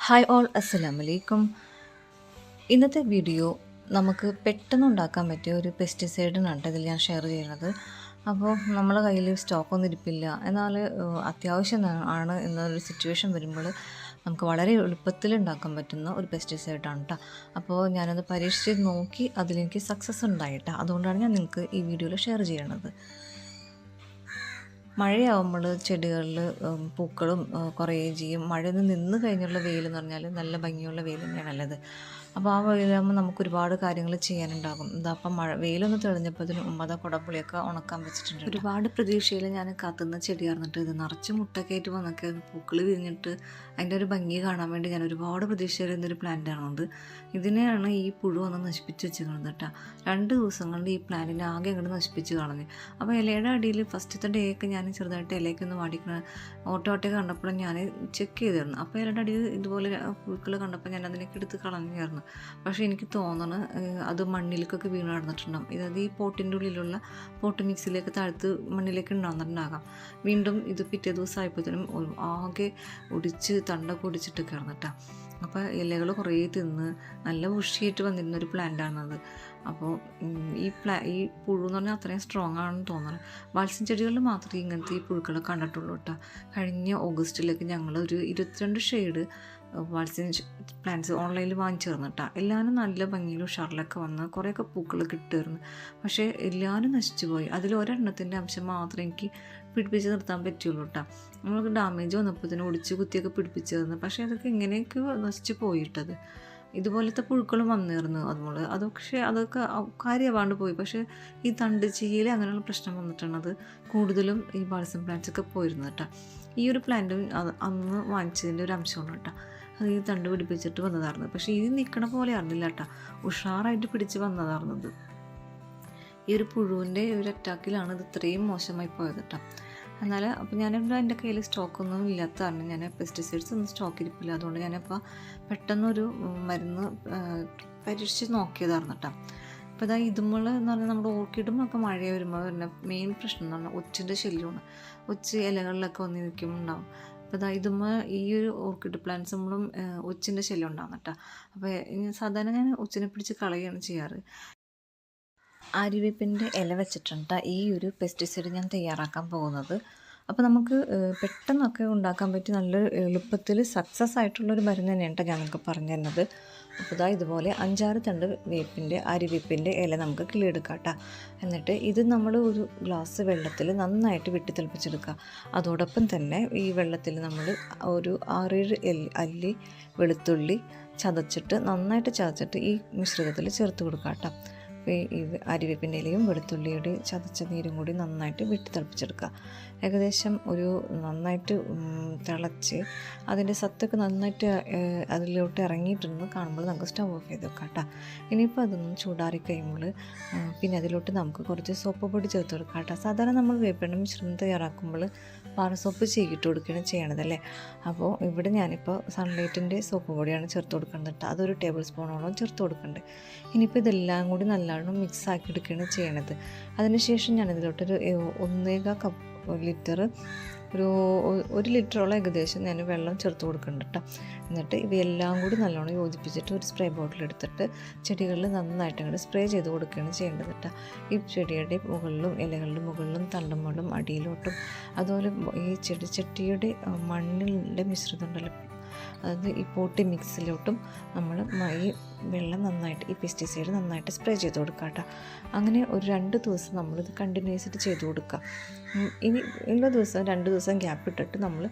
Hi all അസ്സലാം വലൈക്കും ഇന്നത്തെ വീഡിയോ നമുക്ക് പെട്ടെന്ന് ഉണ്ടാക്കാൻ പറ്റിയ ഒരു പെസ്റ്റിസൈഡിനാണ് ഇതിൽ ഞാൻ ഷെയർ ചെയ്യുന്നത്. അപ്പോൾ നമ്മളെ കയ്യിൽ സ്റ്റോക്കൊന്നും ഇരിപ്പില്ല. എന്നാൽ അത്യാവശ്യം ആണ് എന്നൊരു സിറ്റുവേഷൻ വരുമ്പോൾ നമുക്ക് വളരെ എളുപ്പത്തിൽ ഉണ്ടാക്കാൻ പറ്റുന്ന ഒരു പെസ്റ്റിസൈഡാണ് കേട്ടോ അപ്പോൾ ഞാനത് പരീക്ഷിച്ച് നോക്കി അതിലെനിക്ക് സക്സസ് ഉണ്ടായിട്ടാണ് അതുകൊണ്ടാണ് ഞാൻ നിങ്ങൾക്ക് ഈ വീഡിയോയിൽ ഷെയർ ചെയ്യണത്. മഴയാവുമ്പോൾ ചെടികളിൽ പൂക്കളും കുറയുകയും ചെയ്യും. മഴ നിന്ന് കഴിഞ്ഞുള്ള വെയിൽ എന്ന് പറഞ്ഞാൽ നല്ല ഭംഗിയുള്ള വെയിൽ തന്നെയാണല്ലത് അപ്പോൾ ആ വെയിലാകുമ്പോൾ നമുക്ക് ഒരുപാട് കാര്യങ്ങൾ ചെയ്യാനുണ്ടാകും. എന്താ അപ്പം മഴ വെയിലൊന്ന് തെളിഞ്ഞപ്പോഴത്തേന് ഉമ്മത കുടപ്പുളിയൊക്കെ ഉണക്കാൻ വെച്ചിട്ടുണ്ട്. ഒരുപാട് പ്രതീക്ഷയിൽ ഞാൻ കാത്തുന്ന അറിഞ്ഞിട്ട് ഇത് നിറച്ച് മുട്ടൊക്കെ വന്നൊക്കെ പൂക്കൾ വിരിഞ്ഞിട്ട് അതിന്റെ ഒരു ഭംഗി കാണാൻ വേണ്ടി ഞാൻ ഒരുപാട് പ്രതീക്ഷയിലിരുന്നൊരു പ്ലാന്റ് ആണത് ഇതിനെയാണ് ഈ പുഴു വന്ന് നശിപ്പിച്ച് വെച്ചിരിക്കുന്നത് കേട്ടോ രണ്ട് ദിവസം കൊണ്ട് ഈ പ്ലാന്റിനെ ആകെ അങ്ങോട്ട് നശിപ്പിച്ച് കളഞ്ഞു. അപ്പോൾ ഇലയുടെ അടിയിൽ ഫസ്റ്റത്തെ ഡേ ഒക്കെ ഞാൻ ചെറുതായിട്ട് ഇലയൊക്കെ ഒന്ന് വാടിക്കണ. ഓട്ടോ ഓട്ടോ കണ്ടപ്പോഴും ഞാൻ ചെക്ക് ചെയ്തിരുന്നു. അപ്പോൾ ഇലയുടെ അടിയിൽ ഇതുപോലെ പൂക്കൾ കണ്ടപ്പോൾ ഞാൻ അതിനൊക്കെ എടുത്ത് കളഞ്ഞായിരുന്നു പക്ഷേ എനിക്ക് തോന്നണ അത് മണ്ണിലേക്കൊക്കെ വീണ് നടന്നിട്ടുണ്ടാകും ഇതായത് ഈ പോട്ടിന്റെ ഉള്ളിലുള്ള പോട്ട് മിക്സിലേക്ക് താഴ്ത്ത് മണ്ണിലേക്ക് ഉണ്ടാകുന്നുണ്ടാകാം വീണ്ടും ഇത് പിറ്റേ ദിവസം ആയപ്പോഴത്തേനും ആകെ ഒടിച്ച് തണ്ടൊക്കെ ഒടിച്ചിട്ട് കിടന്നിട്ടാ. അപ്പോൾ ഇലകൾ കുറേ തിന്ന് നല്ല ഉഷിയായിട്ട് വന്നിരുന്ന ഒരു പ്ലാന്റാണത് അപ്പോൾ ഈ പ്ലാ ഈ പുഴു എന്ന് പറഞ്ഞാൽ അത്രയും സ്ട്രോങ് ആണെന്ന് തോന്നുന്നത് വാത്സ്യം ചെടികളിൽ മാത്രമേ ഇങ്ങനത്തെ ഈ പുഴുക്കളെ കണ്ടിട്ടുള്ളൂ കേട്ടോ. കഴിഞ്ഞ ഓഗസ്റ്റിലേക്ക് ഞങ്ങൾ ഒരു ഇരുപത്തിരണ്ട് ഷെയ്ഡ് വാത്സ്യം പ്ലാന്റ്സ് ഓൺലൈനിൽ വാങ്ങിച്ചു തന്നിട്ടാണ് എല്ലാവരും നല്ല ഭംഗിയിലും ഉഷാറിലൊക്കെ വന്ന് കുറേയൊക്കെ പൂക്കൾ കിട്ടുമായിരുന്നു പക്ഷേ എല്ലാവരും നശിച്ചു പോയി. അതിൽ ഒരെണ്ണത്തിന്റെ അംശം മാത്രം എനിക്ക് പിടിപ്പിച്ച് നിർത്താൻ പറ്റുള്ളൂ കേട്ടോ നമ്മൾക്ക് ഡാമേജ് വന്നപ്പോൾ തന്നെ ഒടിച്ച് കുത്തിയൊക്കെ പിടിപ്പിച്ച് തന്നു. പക്ഷേ അതൊക്കെ ഇങ്ങനെയൊക്കെ നശിച്ചു പോയിട്ടത്? ഇതുപോലത്തെ പുഴുക്കളും വന്നിരുന്നു അതുപോലെ. അതൊക്കെ അതൊക്കെ കാര്യമാണ്ട് പോയി. പക്ഷേ ഈ തണ്ട് ചീയിൽ അങ്ങനെയുള്ള പ്രശ്നം വന്നിട്ടാണത് കൂടുതലും ഈ ബാൾസം പ്ലാന്റ്സ് ഒക്കെ പോയിരുന്നു കേട്ടോ ഈ ഒരു പ്ലാന്റും അത് അന്ന് വാങ്ങിച്ചതിന്റെ ഒരു അംശമാണ് കേട്ടോ അത് ഈ തണ്ട് പിടിപ്പിച്ചിട്ട് വന്നതായിരുന്നു പക്ഷെ ഇത് നിൽക്കണ പോലെ അറിഞ്ഞില്ല കേട്ടോ ഉഷാറായിട്ട് പിടിച്ച് വന്നതായിരുന്നത് ഈ ഒരു പുഴുവിന്റെ ഒരു അറ്റാക്കിലാണ് ഇത് ഇത്രയും മോശമായി പോയത് കേട്ടോ എന്നാൽ അപ്പോൾ ഞാനിവിടെ എന്റെ കയ്യിൽ സ്റ്റോക്കൊന്നും ഇല്ലാത്ത കാരണം ഞാൻ പെസ്റ്റിസൈഡ്സ് ഒന്നും സ്റ്റോക്ക് ഇരിപ്പില്ല. അതുകൊണ്ട് ഞാനിപ്പോൾ പെട്ടെന്നൊരു മരുന്ന് പരീക്ഷിച്ച് നോക്കിയതായിരുന്നു കേട്ടോ അപ്പോൾ ഇതാ ഇതുമ്പോൾ എന്ന് പറഞ്ഞാൽ നമ്മുടെ ഓർക്കിഡും ഒക്കെ മഴ വരുമ്പോൾ വരുന്ന മെയിൻ പ്രശ്നം എന്ന് പറഞ്ഞാൽ ഒച്ചിന്റെ ശല്യമാണ്. ഒച്ച് ഇലകളിലൊക്കെ വന്ന് നിൽക്കുമ്പോൾ ഉണ്ടാവും അപ്പോൾ ഇതാ ഇതുമ്മ ഈ ഒരു ഓർക്കിഡ് പ്ലാന്റ്സ് നമ്മളും ഒച്ചിന്റെ ശല്യം ഉണ്ടാകും കേട്ടോ. അപ്പോൾ സാധാരണ ഞാൻ ഒച്ചിനെ പിടിച്ച് കളയുകയാണ് ചെയ്യാറ്. ആര്യവേപ്പിന്റെ ഇല വെച്ചിട്ടുണ്ട് ഈ ഒരു പെസ്റ്റിസൈഡ് ഞാൻ തയ്യാറാക്കാൻ പോകുന്നത്. അപ്പോൾ നമുക്ക് പെട്ടെന്നൊക്കെ ഉണ്ടാക്കാൻ പറ്റിയ നല്ല എളുപ്പത്തിൽ സക്സസ് ആയിട്ടുള്ളൊരു മരുന്ന് തന്നെയാണ് കേട്ടോ ഞാൻ നിങ്ങൾക്ക് പറഞ്ഞു തരുന്നത് അപ്പോൾ ഇതാ ഇതുപോലെ അഞ്ചാറ് തണ്ട് വേപ്പിന്റെ അരിവേപ്പിന്റെ ഇല നമുക്ക് കിളിയെടുക്കാം കേട്ടോ. എന്നിട്ട് ഇത് നമ്മൾ ഒരു ഗ്ലാസ് വെള്ളത്തിൽ നന്നായിട്ട് വെട്ടി തിളപ്പിച്ചെടുക്കുക. അതോടൊപ്പം തന്നെ ഈ വെള്ളത്തിൽ നമ്മൾ ഒരു ആറേഴ് അല്ലി വെളുത്തുള്ളി ചതച്ചിട്ട് നന്നായിട്ട് ചതച്ചിട്ട് ഈ മിശ്രിതത്തിൽ ചേർത്ത് കൊടുക്കുക കേട്ടോ. ഈ അരിവേപ്പിന്റെ ഇലയും വെളുത്തുള്ളിയുടെ ചതച്ച നീരും കൂടി നന്നായിട്ട് വിട്ട് തിളപ്പിച്ചെടുക്കുക. ഏകദേശം ഒരു നന്നായിട്ട് തിളച്ച് അതിന്റെ സത്തൊക്കെ നന്നായിട്ട് അതിലോട്ട് ഇറങ്ങിയിട്ടുണ്ടെന്ന് കാണുമ്പോൾ നമുക്ക് സ്റ്റവ് ഓഫ് ചെയ്ത് വെക്കാം കേട്ടോ. ഇനിയിപ്പോൾ അതൊന്ന് ചൂടാറി കഴിയുമ്പോൾ പിന്നെ അതിലോട്ട് നമുക്ക് കുറച്ച് സോപ്പ് പൊടി ചേർത്ത് കൊടുക്കാം കേട്ടോ. സാധാരണ നമ്മൾ വേപ്പെണ്ണ മിശ്രണം തയ്യാറാക്കുമ്പോൾ പാറ സോപ്പ് ചെയ്തിട്ട് കൊടുക്കുകയാണ് ചെയ്യണത് അല്ലേ? അപ്പോൾ ഇവിടെ ഞാനിപ്പോൾ സൺലൈറ്റിന്റെ സോപ്പ് പൊടിയാണ് ചേർത്ത് കൊടുക്കുന്നത് കേട്ടോ. അതൊരു ടേബിൾ സ്പൂണോളം ചേർത്ത് കൊടുക്കുന്നുണ്ട്. ഇനിയിപ്പോൾ ഇതെല്ലാം കൂടി നല്ലോണം മിക്സ് ആക്കി എടുക്കുകയാണ് ചെയ്യണത്. അതിനുശേഷം ഏഹ്, ഒന്നേകാൽ കപ്പ് ലിറ്റർ ഒരു ഒരു ലിറ്ററോളം ഏകദേശം ഞാൻ വെള്ളം ചേർത്ത് കൊടുക്കുന്നുണ്ട് കേട്ടോ. എന്നിട്ട് ഇവയെല്ലാം കൂടി നല്ലോണം യോജിപ്പിച്ചിട്ട് ഒരു സ്പ്രേ ബോട്ടിൽ എടുത്തിട്ട് ചെടികളിൽ നന്നായിട്ട് അങ്ങോട്ട് സ്പ്രേ ചെയ്ത് കൊടുക്കുകയാണ് ചെയ്യേണ്ടത് കേട്ടോ. ഈ ചെടിയുടെ മുകളിലും ഇലകളുടെ മുകളിലും തണ്ടുമ്പോഴും അടിയിലോട്ടും അതുപോലെ ഈ ചെടി ചട്ടിയുടെ അഹ്, മണ്ണിന്റെ മിശ്രിതം ഉണ്ടല്ലോ അതായത് ഈ പോട്ടി മിക്സിലോട്ടും നമ്മൾ ഈ വെള്ളം നന്നായിട്ട് ഈ പെസ്റ്റിസൈഡ് നന്നായിട്ട് സ്പ്രേ ചെയ്ത് കൊടുക്കുക കേട്ടോ അങ്ങനെ ഒരു രണ്ട് ദിവസം നമ്മളിത് കണ്ടിന്യൂസ് ആയിട്ട് ചെയ്ത് കൊടുക്കുക ഇനി ഉള്ള ദിവസം രണ്ട് ദിവസം ഗ്യാപ്പ് ഇട്ടിട്ട് നമ്മൾ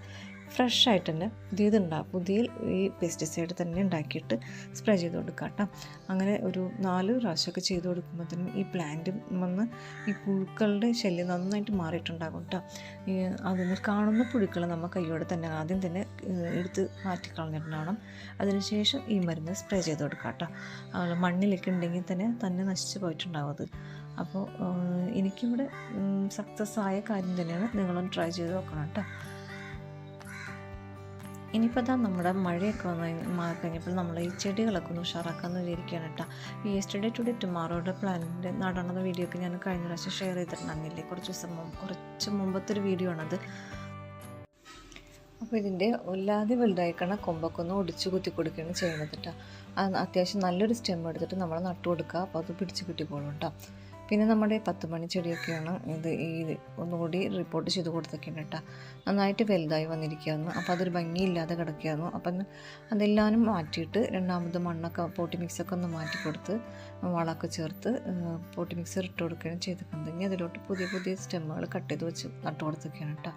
ഫ്രഷ് ആയിട്ട് തന്നെ പുതിയതുണ്ടാകും പുതിയ ഈ പെസ്റ്റിസൈഡ് തന്നെ ഉണ്ടാക്കിയിട്ട് സ്പ്രേ ചെയ്ത് കൊടുക്കുക കേട്ടോ. അങ്ങനെ ഒരു നാല് പ്രാവശ്യമൊക്കെ ചെയ്ത് കൊടുക്കുമ്പോഴത്തേനും ഈ പ്ലാന്റ് വന്ന് ഈ പുഴുക്കളുടെ ശല്യം നന്നായിട്ട് മാറിയിട്ടുണ്ടാകും കേട്ടോ. അതിന് കാണുന്ന പുഴുക്കൾ നമ്മൾ കൈയോടെ തന്നെ ആദ്യം തന്നെ എടുത്ത് മാറ്റിക്കളഞ്ഞിട്ടുണ്ടാവണം അതിനുശേഷം ഈ മരുന്ന് സ്പ്രേ ചെയ്ത് കൊടുക്കുക കേട്ടോ മണ്ണിലൊക്കെ ഉണ്ടെങ്കിൽ തന്നെ തന്നെ നശിച്ചു പോയിട്ടുണ്ടാവും അത്. അപ്പോൾ എനിക്കിവിടെ സക്സസ് ആയ കാര്യം തന്നെയാണ് നിങ്ങളൊന്ന് ട്രൈ ചെയ്ത് നോക്കണം കേട്ടോ. ഇനിയിപ്പോൾ തന്നെ നമ്മുടെ മഴയൊക്കെ വന്ന് മാറി കഴിഞ്ഞപ്പോൾ നമ്മൾ ഈ ചെടികളൊക്കെ ഒന്ന് ഉഷാറാക്കാമെന്ന് വിചാരിക്കുകയാണ് കേട്ടോ. യെസ്റ്റർഡേ ടുഡേ ടുമാറോയുടെ പ്ലാനിന്റെ നടണ വീഡിയോ ഒക്കെ ഞാൻ കഴിഞ്ഞ പ്രാവശ്യം ഷെയർ ചെയ്തിട്ടുണ്ടായിരുന്നില്ലേ? കുറച്ച് ദിവസം മുമ്പ് കുറച്ച് മുമ്പത്തെ ഒരു വീഡിയോ ആണത്. അപ്പോൾ ഇതിന്റെ വല്ലാതെ വലുതായിക്കണ കൊമ്പൊക്കെ ഒന്ന് ഒടിച്ച് കുത്തി കൊടുക്കുകയാണ് ചെയ്യുന്നത് കേട്ടോ. അത് അത്യാവശ്യം നല്ലൊരു സ്റ്റെം എടുത്തിട്ട് നമ്മൾ നട്ടു കൊടുക്കുക. അപ്പോൾ അത് പിടിച്ച് കിട്ടിക്കോളും കേട്ടോ. പിന്നെ നമ്മുടെ പത്ത് മണി ചെടിയൊക്കെയാണ് ഇത് ഈ ഒന്നുകൂടി റിപ്പോർട്ട് ചെയ്ത് കൊടുത്തൊക്കെയാണ് കേട്ടോ. നന്നായിട്ട് വലുതായി വന്നിരിക്കുകയായിരുന്നു അപ്പോൾ അതൊരു ഭംഗിയില്ലാതെ കിടക്കുകയായിരുന്നു അപ്പം അതെല്ലാവരും മാറ്റിയിട്ട് രണ്ടാമത് മണ്ണൊക്കെ പോട്ടി മിക്സൊക്കെ ഒന്ന് മാറ്റി കൊടുത്ത് വളമൊക്കെ ചേർത്ത് പോട്ടി മിക്സർ ഇട്ട് കൊടുക്കുകയാണ് ചെയ്തിട്ടുണ്ടെങ്കിൽ അതിലോട്ട് പുതിയ പുതിയ സ്റ്റെമ്മുകൾ കട്ട് ചെയ്ത് വെച്ച് നട്ടു കൊടുത്തൊക്കെയാണ് കേട്ടോ.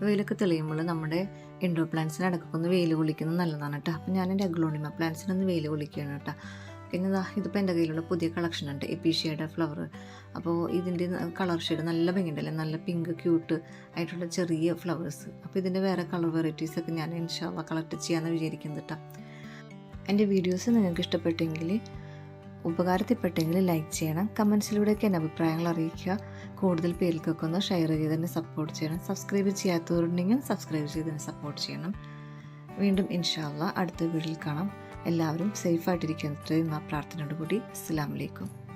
വെയിലൊക്കെ തെളിയുമ്പോൾ നമ്മുടെ ഇൻഡോർ പ്ലാന്റ്സിന് ഇടയ്ക്കൊക്കെ ഒന്ന് വെയിൽ കൊള്ളിക്കുന്നത് നല്ലതാണ് കേട്ടോ. അപ്പം ഞാൻ എന്റെ അഗ്ലോണിമ പ്ലാന്റ്സിനൊന്ന് വെയിൽ കൊള്ളിക്കുകയാണ് കേട്ടോ. പിന്നെ ഇതാ ഇതിപ്പോൾ എന്റെ കയ്യിലുള്ള പുതിയ കളക്ഷൻ ഉണ്ട് എപ്പീഷ്യയുടെ ഫ്ലവർ അപ്പോൾ ഇതിന്റെ കളർ ഷെയ്ഡ് നല്ല ഭംഗിയുണ്ടല്ലേ നല്ല പിങ്ക് ക്യൂട്ട് ആയിട്ടുള്ള ചെറിയ ഫ്ലവേഴ്സ് അപ്പോൾ ഇതിന്റെ വേറെ കളർ വെറൈറ്റീസ് ഒക്കെ ഞാൻ ഇൻഷാള്ള കളക്ട് ചെയ്യാമെന്ന് വിചാരിക്കുന്നത് കേട്ടോ എന്റെ വീഡിയോസ് നിങ്ങൾക്ക് ഇഷ്ടപ്പെട്ടെങ്കിൽ ഉപകാരത്തിൽപ്പെട്ടെങ്കിൽ ലൈക്ക് ചെയ്യണം. കമൻസിലൂടെയൊക്കെ എന്റെ അഭിപ്രായങ്ങൾ അറിയിക്കുക. കൂടുതൽ പേർക്കൊക്കെ ഒന്ന് ഷെയർ ചെയ്ത് തന്നെ സപ്പോർട്ട് ചെയ്യണം. സബ്സ്ക്രൈബ് ചെയ്യാത്തവരുണ്ടെങ്കിൽ സബ്സ്ക്രൈബ് ചെയ്ത് തന്നെ സപ്പോർട്ട് ചെയ്യണം. വീണ്ടും ഇൻഷാല്ല അടുത്ത വീഡിയോയിൽ കാണാം. എല്ലാവരും സേഫായിട്ടിരിക്കുന്നത്രയും ആ പ്രാർത്ഥനയോടുകൂടി. അസ്സാം വലൈക്കും